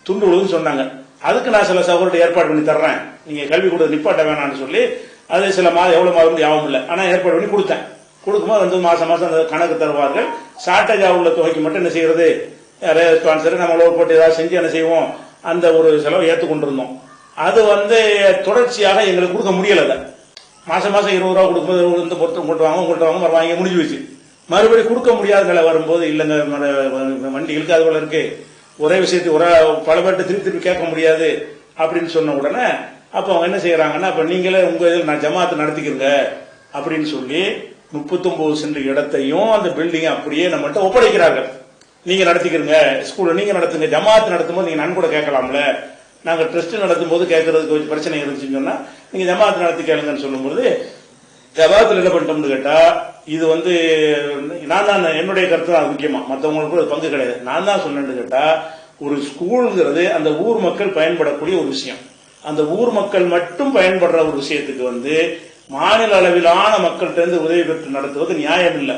துண்டு உழுவுன்னு சொன்னாங்க. அதுக்கு நான் சில சகோதரத்தை ஏற்பாடு பண்ணி தர்றேன். நீங்க கல்வி கூட நிப்பாட்ட வேணாம்னு சொல்லி அது சில மாதம் எவ்வளவு மாதம் யாவும் இல்லை. ஆனா ஏற்பாடு பண்ணி கொடுத்தேன். கொடுக்கும்போது வந்து மாசம் மாசம் அந்த கணக்கு தருவார்கள். ஷார்டேஜா உள்ள தொகைக்கு மட்டும் என்ன செய்யறது? யாரையாவது ஸ்பான்சர் நம்ம லோன் போட்டு ஏதாவது செஞ்சு என்ன செய்வோம்? அந்த ஒரு செலவை ஏற்றுக்கொண்டிருந்தோம். அது வந்து தொடர்ச்சியாக எங்களுக்கு கொடுக்க முடியல மாசம் மாசம் இருபது ரூபா கொடுக்கும்போது இந்த பொருத்தம் கொண்டு வாங்க கொண்டு வாங்க வாங்கி முடிஞ்சு வச்சு மறுபடியும் கொடுக்க முடியாத நிலை வரும்போது இல்லைங்க வண்டிகளுக்கு வண்டி போல இருக்கு. ஒரே விஷயத்தை ஒரே பல பேர்கிட்ட திருப்பி திருப்பி கேட்க முடியாது அப்படின்னு சொன்ன உடனே அப்போ அவங்க என்ன செய்யறாங்கன்னா அப்ப நீங்களே உங்க இதில் நான் ஜமாத்து நடத்திக்கிறங்க அப்படின்னு சொல்லி முப்பத்தொன்பது சென்ட் இடத்தையும் அந்த பில்டிங் அப்படியே நம்மகிட்ட ஒப்படைக்கிறார்கள். நீங்க நடத்திக்கிறங்க ஸ்கூல்ல நீங்க நடத்துங்க ஜமாத் நடத்தும் போது நீங்க நன்கூட கேட்கலாம்ல. நாங்க ட்ரஸ்ட் நடத்தும் போது கேட்கறதுக்கு கொஞ்சம் பிரச்சனை இருந்துச்சுன்னு சொன்னா நீங்க ஜமாத் நடத்தி கேளுங்கன்னு சொல்லும்போது ஜமாத்தில் என்ன பண்ணிட்டோம்னு கேட்டா இது வந்து நான் தான் என்னுடைய கருத்து தான் முக்கியமா. மற்றவங்களுக்கு அது பங்கு கிடையாது. நான் தான் சொன்னேன்னு கேட்டா ஒரு ஸ்கூலுங்கிறது அந்த ஊர் மக்கள் பயன்படக்கூடிய ஒரு விஷயம். அந்த ஊர் மக்கள் மட்டும் பயன்படுற ஒரு விஷயத்துக்கு வந்து மாநில அளவிலான மக்கள்கிட்ட உதவி பெற்று நடத்துவது நியாயம் இல்லை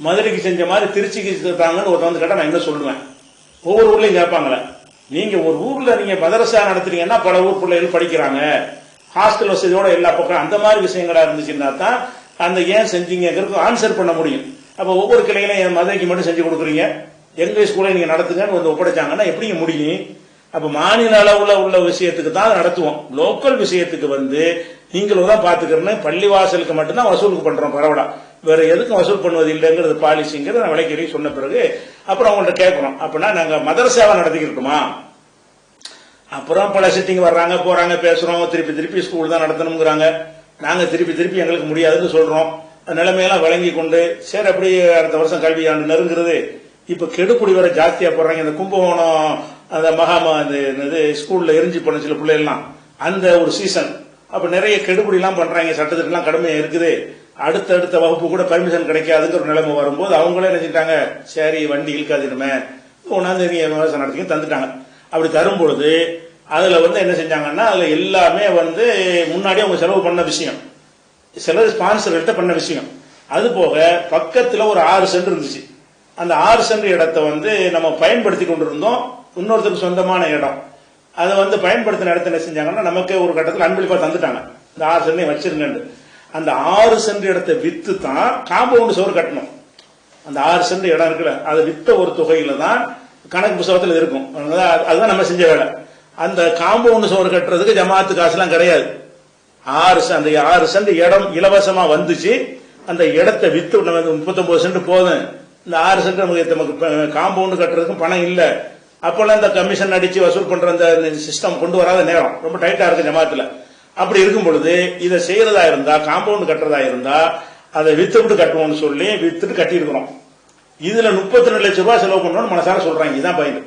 மதுரைக்கு செஞ்ச மாதிரி திருச்சிக்கு செஞ்சாங்கன்னு ஒருத்தர் வந்து கேட்டால் நான் என்ன சொல்லுவேன். ஒவ்வொரு ஊர்லேயும் கேட்பாங்களே. நீங்க ஒரு ஊர்ல நீங்க மதரசா நடத்துறீங்கன்னா பல ஊர் பிள்ளைகள் படிக்கிறாங்க. ஹாஸ்டல் வசதியோட எல்லா பக்கம் அந்த மாதிரி விஷயங்களா இருந்துச்சுன்னா தான் அந்த ஏன் செஞ்சீங்கிறதுக்கு ஆன்சர் பண்ண முடியும். அப்போ ஒவ்வொரு கிளைகளையும் என் மதுரைக்கு மட்டும் செஞ்சு கொடுக்குறீங்க. எங்கள் ஸ்கூலை நீங்க நடத்துங்கன்னு வந்து ஒப்படைச்சாங்கன்னா எப்படிங்க முடியும்? அப்ப மாநில அளவுல உள்ள விஷயத்துக்கு தான் நடத்துவோம். லோக்கல் விஷயத்துக்கு வந்து நீங்களும் தான் பாத்துக்கிறேன்னு பள்ளிவாசலுக்கு மட்டும்தான் வசூலுக்கு பண்றோம் பரவலா. வேற எதுக்கும் வசூல் பண்ணுவது இல்லைங்கிறது பாலிசிங்கிறது நான் விலைக்கறி சொன்ன பிறகு அப்புறம் அவங்கள்ட்ட கேட்கணும். அப்படின்னா நாங்க மதரசாவை நடத்திக்கிட்டுமா அப்புறம் பல சிட்டிங் வர்றாங்க போறாங்க பேசுறோம் திருப்பி திருப்பி ஸ்கூல் தான் நடத்தணுங்கிறாங்க நாங்க திருப்பி திருப்பி எங்களுக்கு முடியாதுன்னு சொல்றோம். நிலைமையெல்லாம் வழங்கி கொண்டு சரி அப்படி அடுத்த வருஷம் கல்வி ஆண்டு நெருங்குறது. இப்ப கெடுக்குடி வர ஜாஸ்தியா போடுறாங்க. இந்த கும்பகோணம் அந்த மகாமா அந்த என்னது ஸ்கூல்ல எரிஞ்சு போன சில பிள்ளைகள்லாம். அந்த ஒரு சீசன் அப்போ நிறைய கெடுபடிலாம் பண்ணுறாங்க பண்றாங்க சட்டத்திட்டம்லாம் கடுமையா இருக்குது. அடுத்தடுத்த வகுப்பு கூட பர்மிஷன் கிடைக்காதுங்கிற ஒரு நிலைமை வரும்போது அவங்களே என்ன செஞ்சிட்டாங்க? சரி வண்டி இழுக்காதிருமே ஒன்றாந்து நீங்கள் விமர்சனம் நடத்தி தந்துட்டாங்க. அப்படி தரும்பொழுது அதில் வந்து என்ன செஞ்சாங்கன்னா அதில் எல்லாமே வந்து முன்னாடியே அவங்க செலவு பண்ண விஷயம். சிலர் ஸ்பான்சர்கள்ட்ட பண்ண விஷயம். அது போக பக்கத்தில் ஒரு ஆறு சென்ட் இருந்துச்சு. அந்த ஆறு சென்ட் இடத்த வந்து நம்ம பயன்படுத்தி கொண்டிருந்தோம். இன்னொருத்தருக்கு சொந்தமான இடம். அதை வந்து பயன்படுத்தின இடத்துல என்ன செஞ்சாங்கன்னா நமக்கு ஒரு கட்டத்தில் அன்பளிப்பாக தந்துட்டாங்க. இந்த ஆறு சென்னை வச்சிருங்கன்னு அந்த ஆறு சென்ட் இடத்தை வித்து தான் காம்பவுண்ட் சுவர் கட்டணும். அந்த ஆறு சென்ட் இடம் இருக்குல்ல அதை வித்த ஒரு தொகையில தான் கணக்கு புத்தகத்தில் இருக்கும். அதுதான் அதுதான் நம்ம செஞ்ச வேலை. அந்த காம்பவுண்ட் சுவர் கட்டுறதுக்கு ஜமாத்து காசுலாம் கிடையாது. ஆறு அந்த ஆறு சென்ட் இடம் இலவசமா வந்துச்சு. அந்த இடத்தை வித்து நமக்கு முப்பத்தொன்பது சென்ட் போதும். இந்த ஆறு சென்ட் நமக்கு நமக்கு காம்பவுண்டு கட்டுறதுக்கும் பணம் இல்லை. அப்போல்லாம் இந்த கமிஷன் அடிச்சு வசூல் பண்ற அந்த சிஸ்டம் கொண்டு வராத நேரம். ரொம்ப டைட்டா இருக்கு ஜமாத்துல. அப்படி இருக்கும் பொழுது இதை செய்யறதா இருந்தா காம்பவுண்ட் கட்டுறதா இருந்தா அதை வித்துவிட்டு கட்டுவோம்னு சொல்லி வித்துட்டு கட்டியிருக்கிறோம். இதுல முப்பத்தி ரெண்டு லட்சம் ரூபாய் செலவு பண்ணணும்னு மனசார சொல்றாங்க. இதுதான் பயன்.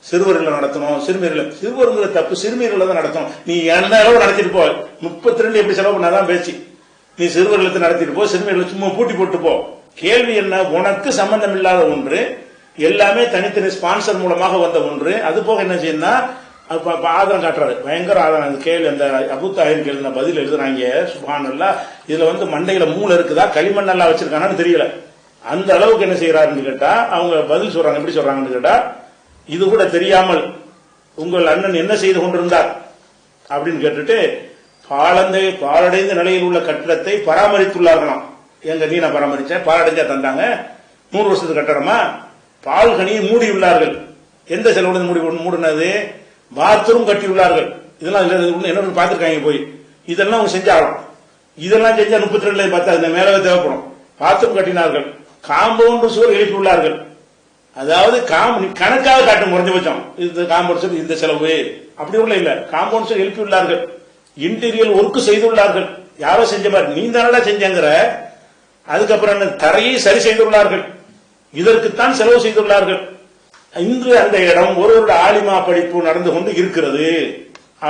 சிறுவர்களை நடத்தணும் சிறுமியர்களை சிறுவருங்கிற தப்பு சிறுமியர்களை தான் நடத்தணும். நீ என்ன அளவு நடத்திட்டு போ. முப்பத்தி ரெண்டு எப்படி செலவு பண்ணாதான் பேச்சு. நீ சிறுவர்களை நடத்திட்டு போ. சிறுமியர்களை சும்மா பூட்டி போட்டு போ. கேள்வி என்ன? உனக்கு சம்பந்தம் இல்லாத ஒன்று. எல்லாமே தனித்தனி ஸ்பான்சர் மூலமாக வந்த ஒன்று. அது போக என்ன செய்யணும்னா அப்ப அப்ப ஆதாரம் காட்டுறாரு. பயங்கர ஆதாரம். அந்த கேள்வி அந்த அபுத்தாயின் கேள்வி பதில் எழுதுறாங்க. சுபானல்லா இதுல வந்து மண்டையில மூளை இருக்குதா? களிமண்ணெல்லாம் வச்சிருக்கானான்னு தெரியல. அந்த அளவுக்கு என்ன செய்யறாருன்னு கேட்டா அவங்க பதில் சொல்றாங்க. எப்படி சொல்றாங்கன்னு கேட்டா இது கூட தெரியாமல் உங்கள் அண்ணன் என்ன செய்து கொண்டிருந்தார்? அப்படின்னு கேட்டுட்டு பாலந்தை பாலடைந்த நிலையில் உள்ள கட்டிடத்தை பராமரித்துள்ளார்களாம். எங்க நீ நான் பராமரிச்சேன். பாலடைஞ்சா தந்தாங்க. நூறு வருஷத்து கட்டடமா பால்கனியை மூடியுள்ளார்கள் எந்த செலவுடன் மூடி மூடினது? பாத்ரூம் கட்டியுள்ளார்கள் இதெல்லாம் என்னென்னு பார்த்துருக்காங்க போய். இதெல்லாம் அவங்க செஞ்சாகலாம் இதெல்லாம் செஞ்சா முப்பத்தி ரெண்டுல பார்த்தா இந்த மேலவே தேவைப்படும். பாத்ரூம் கட்டினார்கள். காம்பவுண்ட் சுவர் எழுப்பியுள்ளார்கள் அதாவது காம் கணக்காக காட்டும் குறைஞ்சபட்சம் இந்த காம்பவுண்ட் சுவர் இந்த செலவு. அப்படி உள்ள இல்ல. காம்பவுண்ட் சுவர் எழுப்பியுள்ளார்கள் இன்டீரியல் ஒர்க் செய்துள்ளார்கள் யாரோ செஞ்ச மாதிரி. நீ தானடா செஞ்சங்கிற. அதுக்கப்புறம் என்ன? தரையை சரி செய்துள்ளார்கள் இதற்குத்தான் செலவு செய்துள்ளார்கள். இன்று அந்த இடம் ஒரு ஒரு ஆலிமா படிப்பு நடந்து கொண்டு இருக்கிறது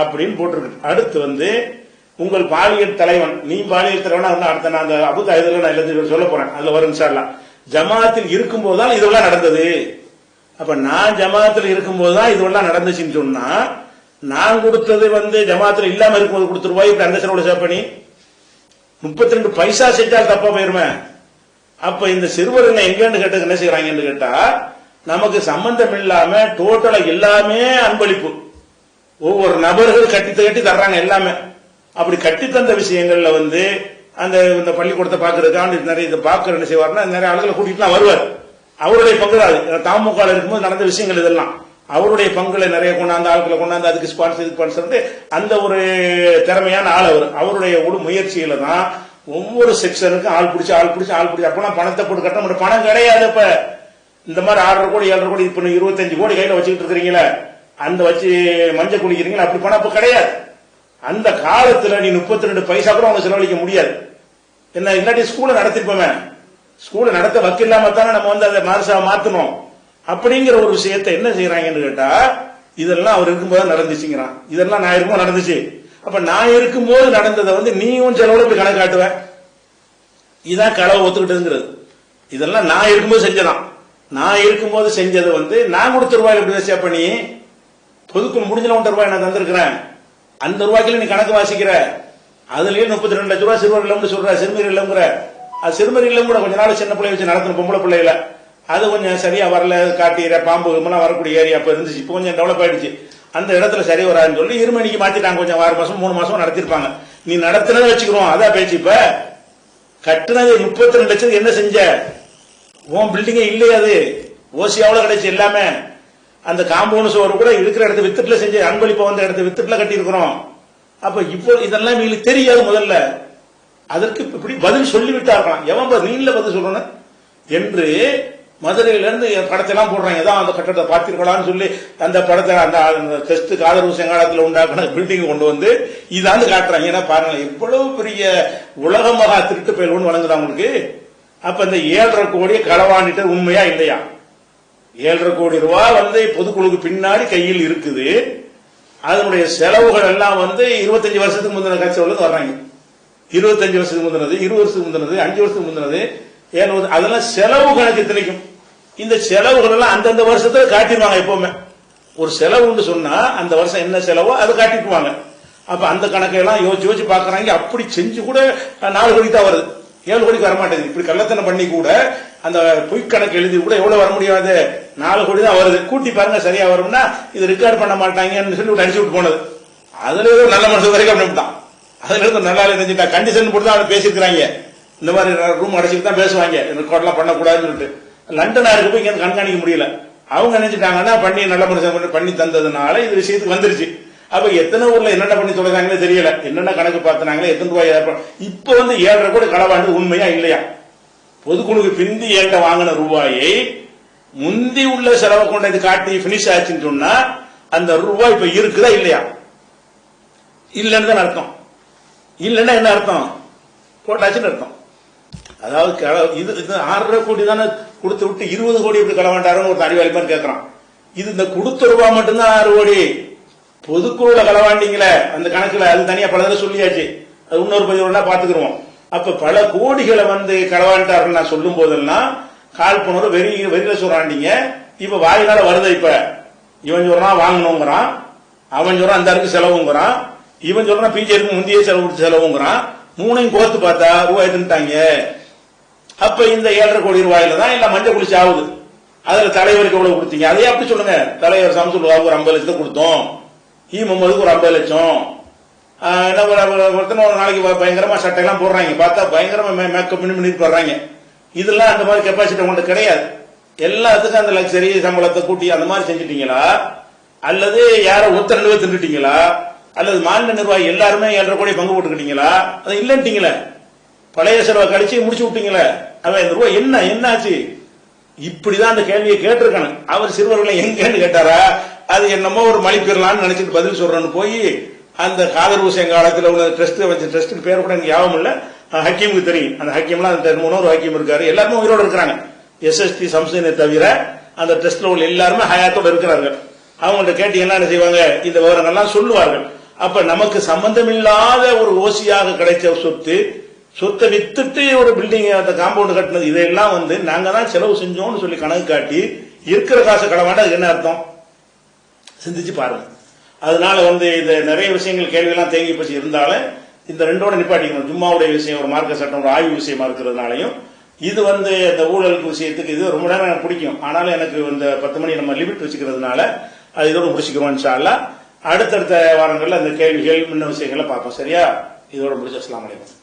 அப்படின்னு போட்டிருக்கு. அடுத்து வந்து உங்கள் பாலியல் தலைவன் நீ பாலியல் தலைவனா இருந்தா அடுத்த நான் அந்த அபுத் இதில் நான் எல்லாத்தையும் சொல்ல போறேன். அதுல வரும் சார்லாம் ஜமாத்தில் இருக்கும் தான் இதெல்லாம் நடந்தது. அப்ப நான் ஜமாத்தில் இருக்கும் தான் இதெல்லாம் நடந்துச்சுன்னு சொன்னா நான் கொடுத்தது வந்து ஜமாத்தில் இல்லாம இருக்கும்போது கொடுத்துருவோம் இப்படி அந்த செலவோட சேப்பணி? முப்பத்தி ரெண்டு பைசா செஞ்சால் தப்பா போயிருமே. அப்ப இந்த சிறுவருங்க எங்கன்னு கேட்டு என்ன செய்யறாங்கன்னு கேட்டா நமக்கு சம்பந்தம் இல்லாம டோட்டலா எல்லாமே அன்பளிப்பு. ஒவ்வொரு நபர்கள் கட்டி கட்டி தர்றாங்க எல்லாமே. அப்படி கட்டி தந்த விஷயங்கள்ல வந்து அந்த இந்த பள்ளிக்கூடத்தை பாக்குறதுக்காண்டி நிறைய இதை பாக்குற என்ன செய்வார்னா நிறைய ஆளுகளை கூட்டிட்டுலாம் வருவார். அவருடைய பங்கு தான் அது தாமுக இருக்கும்போது நடந்த விஷயங்கள் இதெல்லாம். அவருடைய பங்குல நிறைய கொண்டாந்து ஆட்களை கொண்டாந்து அதுக்கு ஸ்பான்சர் இதுக்கு ஸ்பான்சர் அந்த ஒரு திறமையான ஆள் அவர். அவருடைய ஒரு முயற்சியில தான் ஒவ்வொரு செக்ஷனுக்கும் ஆள் பிடிச்சி ஆள் பிடிச்சி ஆள் பிடிச்சி. அப்பனா பணத்தை போட்டு கட்ட முடியும் பணம் கிடையாது இப்ப. இந்த மாதிரி ஆறரை கோடி ஏழரை கோடி இப்போ இருபத்தஞ்சு கோடி கையில வச்சுக்கிட்டு இருக்கிறீங்களே அந்த வச்சு மஞ்சள் குடிக்கிறீங்களா அப்படி பணம் இப்ப கிடையாது. அந்த காலத்துல நீ முப்பத்தி ரெண்டு பைசா கூட அவங்க செலவழிக்க முடியாது. என்ன இல்லாட்டி ஸ்கூலை நடத்திருப்போமே ஸ்கூலை நடத்த வக்கில்லாம தானே நம்ம வந்து அதை மார்சா மாத்தணும். அப்படிங்கிற ஒரு விஷயத்த என்ன செய்யறாங்கன்னு கேட்டா இதெல்லாம் அவர் இருக்கும்போது தான் நடந்துச்சுங்கிறான். இதெல்லாம் நான் இருக்கும்போது நடந்துச்சு. அப்ப நான் இருக்கும்போது நடந்ததை வந்து நீயும் செலவுல கணக்கு கணக்காட்டுவ இதான் களவை ஒத்துக்கிட்டதுங்கிறது. இதெல்லாம் நான் இருக்கும்போது செஞ்சதான். நான் இருக்கும்போது செஞ்சதை வந்து நான் கொடுத்த ரூபாய் எப்படி வச்சா பண்ணி பொதுக்கு முடிஞ்சல ஒன்றரை ரூபாய் நான் தந்திருக்கிறேன். அந்த ரூபாய்க்குல நீ கணக்கு வாசிக்கிற. அதுலயே முப்பத்தி ரெண்டு லட்ச ரூபாய் சிறுவர் இல்லம்னு சொல்ற சிறுமீர் இல்லம்ங்கிற. அது சிறுமீர் இல்லம் கூட கொஞ்ச நாள் சின்ன பிள்ளை வச்சு நடத்தணும் பொம்பளை பிள்ளைகளை அது கொஞ்சம் சரியா வரல காட்டிற பாம்பு இதெல்லாம் வரக்கூடிய ஏரியா அப்ப இருந்துச்சு. இப்போ கொஞ்சம் டெவலப் ஆயிடுச்சு. அந்த இடத்துல சரி வராதுன்னு சொல்லி இருமணிக்கு மாத்திட்டாங்க கொஞ்சம் ஆறு மாசம் மூணு மாசம் நடத்திருப்பாங்க. நீ நடத்தினதை வச்சுக்கிறோம். அதான் பேச்சு இப்ப. கட்டினது முப்பத்தி ரெண்டு லட்சம் என்ன செஞ்ச? உன் பில்டிங்கே இல்லையே அது. ஓசியாவில் கிடைச்சு எல்லாமே. அந்த காம்பவுண்ட் சுவர் கூட இருக்கிற இடத்த வித்துட்டுல செஞ்சு அன்பளிப்பை வந்த இடத்த வித்துட்டுல கட்டியிருக்கிறோம். அப்ப இப்போ இதெல்லாம் எங்களுக்கு தெரியாது முதல்ல. அதற்கு இப்படி பதில் சொல்லிவிட்டார்களாம். எவன் பதில் நீல பதில் சொல்லணும் என்று மதுரையிலேருந்து என் படத்தெல்லாம் போடுறாங்க. ஏதோ அந்த கட்டடத்தை பார்த்தீர்களான்னு சொல்லி அந்த படத்தை அந்த டெஸ்ட் ஆதரவு செங்காலத்தில் உண்டாக்குன பில்டிங் கொண்டு வந்து இதாந்து காட்டுறாங்க. ஏன்னா பாருங்க எவ்வளவு பெரிய உலக மகா திருட்டு பயல் ஒன்று வழங்குதான் உங்களுக்கு? அப்ப இந்த ஏழரை கோடியை களவாண்டிட்டு உண்மையா இல்லையா? ஏழரை கோடி ரூபா வந்து பொதுக்குழுக்கு பின்னாடி கையில் இருக்குது. அதனுடைய செலவுகள் எல்லாம் வந்து இருபத்தஞ்சு வருஷத்துக்கு முந்தின கட்சிகளுக்கு வர்றாங்க. இருபத்தஞ்சு வருஷத்துக்கு முந்தினது இருபது வருஷத்துக்கு முந்தினது அஞ்சு வருஷத்துக்கு முந்தினது ஏழு அதெல்லாம் செலவு கணக்கு திணிக்கும் இந்த செலவுகள் எல்லாம் அந்தந்த வருஷத்துல காட்டிடுவாங்க எப்பவுமே. ஒரு செலவுன்னு சொன்னா அந்த வருஷம் என்ன செலவோ அதை காட்டிக்குவாங்க. அப்ப அந்த கணக்கெல்லாம் யோசிச்சு யோசிச்சு பாக்குறாங்க. அப்படி செஞ்சு கூட நாலு கோடி தான் வருது. ஏழு கோடிக்கு வர மாட்டேங்குது இப்படி கள்ளத்தனம் பண்ணி கூட அந்த பொய்க் கணக்கு எழுதி கூட எவ்வளவு வர முடியாது. நாலு கோடி தான் வருது. கூட்டி பாருங்க சரியா வரும்னா இது ரெக்கார்ட் பண்ண மாட்டாங்கன்னு சொல்லி விட்டு அடிச்சு விட்டு போனது. அதுல ஏதோ நல்ல மனசு வரைக்கும் அப்படின்ட்டான் அதுல இருந்து நல்லா நினைச்சுட்டா கண்டிஷன் போட்டு தான் அவங்க பேசியிருக்கிறாங்க. இந்த மாதிரி ரூம் அடைச்சிட்டு தான் பேசுவாங்க ரெக்கார்ட்லாம் பண்ணக்கூடாதுன்னு சொல்லிட்டு. லண்டனா இருக்கப்போ போய் இங்க கண்காணிக்க முடியல. அவங்க நினைச்சிட்டாங்கன்னா பண்ணி நல்ல மனுஷன் பண்ணி தந்ததுனால இது விஷயத்துக்கு வந்துருச்சு. அப்ப எத்தனை ஊர்ல என்னென்ன பண்ணி தொடங்காங்களே தெரியல. என்னென்ன கணக்கு பார்த்தாங்களே எத்தனை ரூபாய் ஏற்படும் இப்ப வந்து ஏழரை கோடி களவாண்டு உண்மையா இல்லையா? பொதுக்குழுக்கு பிந்தி ஏண்ட வாங்கின ரூபாயை முந்தி உள்ள செலவை கொண்டு காட்டி பினிஷ் ஆச்சுன்னு சொன்னா அந்த ரூபாய் இப்ப இருக்குதா இல்லையா? இல்லைன்னு தான் அர்த்தம். இல்லைன்னா என்ன அர்த்தம்? போட்டாச்சுன்னு அர்த்தம். அதாவது இது இது ஆறரை கோடி தானே கொடுத்து விட்டு இருபது கோடி இப்படி களவாண்டாருன்னு ஒரு அறிவாளிப்பான்னு கேட்கறான் இது இந்த கொடுத்த ரூபாய் மட்டும்தான் ஆறு கோடி. பொதுக்குழுல களவாண்டிங்களே அந்த கணக்குல அது தனியா பல தடவை சொல்லியாச்சு. அது இன்னொரு பதிவுனா பாத்துக்கிறோம் அப்ப பல கோடிகளை வந்து களவாண்டார்கள் நான் சொல்லும் போதெல்லாம் காழ்ப்புணர்வு வெறி வெறியில சொல்றாண்டிங்க இப்ப வாயினால வருது இப்ப. இவன் சொல்றான் வாங்கணுங்கிறான். அவன் சொல்றான் அந்த அருக்கு செலவுங்கிறான். இவன் சொல்றான் பிஜேபி முந்தைய செலவு செலவுங்கிறான். மூணையும் கோர்த்து பார்த்தா ரூபாய் தின்ட்டாங்க அப்ப இந்த ஏழரை கோடி ரூபாயில தான் எல்லாம் மஞ்சள் குளிச்சு ஆகுது. அதுல தலைவருக்கு எவ்வளவு கொடுத்தீங்க? அதே அப்படி சொல்லுங்க. தலைவர் சமசூல் பாபு ஒரு ஐம்பது லட்சத்தை கொடுத்தோம். ஈ முகமதுக்கு ஒரு ஐம்பது லட்சம். என்ன ஒரு- ஒரு- ஒரு நாளைக்கு பயங்கரமா சட்டை எல்லாம் போடுறாங்க. பார்த்தா பயங்கரமா மேக்கப் பண்ணி பண்ணிட்டு வர்றாங்க. இதெல்லாம் அந்த மாதிரி கெப்பாசிட்டி உங்களுக்கு கிடையாது. எல்லாத்துக்கும் அந்த லக்ஸரி சம்பளத்தை கூட்டி அந்த மாதிரி செஞ்சுட்டீங்களா? அல்லது யாரோ ஒருத்தர் ரெண்டு தின்னுட்டீங்களா? அல்லது மாநில நிர்வாகி எல்லாருமே ஏழரை கோடி பங்கு போட்டுக்கிட்டீங்களா? அது இல்லைன்ட்டீங்களே. பழைய செலவை கழிச்சு முடிச்சு விட்டீங்களே அவன் இந்த ரூபாய் என்ன என்னாச்சு? இப்படிதான் அந்த கேள்வியை கேட்டிருக்கானு அவர் சிறுவர்களை எங்கன்னு கேட்டாரா? அது என்னமோ ஒரு மலிப்பெறலாம்னு நினைச்சிட்டு பதில் சொல்றேன்னு போய் அந்த காதர் ஹுசேன் காலத்தில் உள்ள ட்ரஸ்ட் வச்ச ட்ரஸ்ட் பேர் கூட எனக்கு ஞாபகம் இல்லை. ஹக்கீமுக்கு தெரியும். அந்த ஹக்கீம்லாம் அந்த இன்னொரு ஹக்கீம் இருக்காரு. எல்லாருமே உயிரோடு இருக்கிறாங்க. எஸ்எஸ்டி சம்சனை தவிர அந்த ட்ரஸ்ட்ல உள்ள எல்லாருமே ஹயாத்தோடு இருக்கிறார்கள். அவங்கள்ட்ட கேட்டு என்ன செய்வாங்க? இந்த விவரங்கள்லாம் சொல்லுவார்கள். அப்ப நமக்கு சம்பந்தமில்லாத ஒரு ஓசியாக கிடைச்ச சொத்து சொத்தை வித்துட்டு ஒரு பில்டிங் அந்த காம்பவுண்ட் கட்டினது இதெல்லாம் வந்து நாங்க தான் செலவு செஞ்சோம்னு சொல்லி கணக்கு காட்டி இருக்கிற காசு களவாண்ட அதுக்கு என்ன அர்த்தம்? சிந்திச்சு பாருங்க. அதனால வந்து இது நிறைய விஷயங்கள் கேள்வியெல்லாம் தேங்கி போச்சு. இருந்தாலும் இந்த ரெண்டோட நிப்பாட்டிக்கணும். ஜும்மாவுடைய விஷயம் ஒரு மார்க்க சட்டம் ஒரு ஆய்வு விஷயமா இருக்கிறதுனாலையும். இது வந்து இந்த ஊழலுக்கு விஷயத்துக்கு இது ரொம்ப நேரம் எனக்கு பிடிக்கும். ஆனாலும் எனக்கு இந்த பத்து மணி நம்ம லிமிட் வச்சுக்கிறதுனால அது இதோட முடிச்சுக்கிறோம் இன்ஷா அடுத்தடுத்த வாரங்களில் அந்த கேள்விகள் முன்ன விஷயங்களை பார்ப்போம். சரியா? இதோட முடிச்சு அஸ்லாம் வலைக்கம்